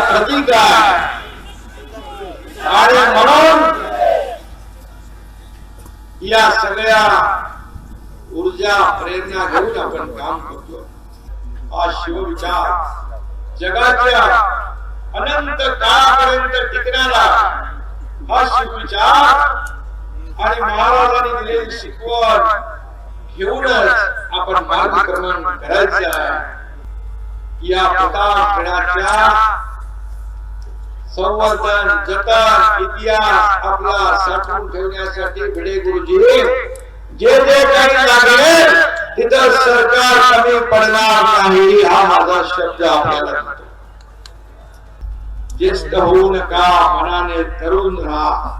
प्रतीक आहे आणि म्हणून या सगळ्या ऊर्जा प्रेरणा घेऊन आपण काम करतो. हा शिवविचार जगाच्या अनंत काळापर्यंत टिकणारा हा शिवविचार आणि महाराजांनी दिलेली शिकवण घेऊनच आपण मार्गक्रमण करायचं आहे. या प्रकार खेळाच्या संवर्धन जतन इतिहास आपला साठवून ठेवण्यासाठी भिडे गुरुजी. जे जे काही लागेल तिथं सरकार कमी पडणार नाही हा माझा शब्द आपल्याला ज्येष्ठ होऊ नका मनाने तरुण राहा.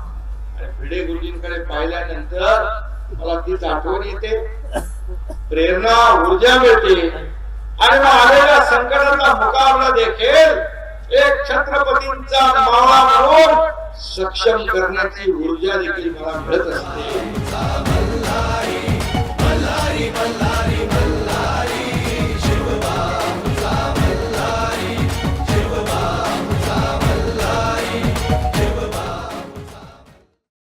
भिडे गुरुजींकडे पाहिल्यानंतर मला तीच आठवण येते. प्रेरणा ऊर्जा मिळते. आणि मग आलेल्या संकटाचा मुकाबला देखील एक छत्रपतींचा मावा म्हणून सक्षम करण्याची ऊर्जा देखील मला मिळत असते.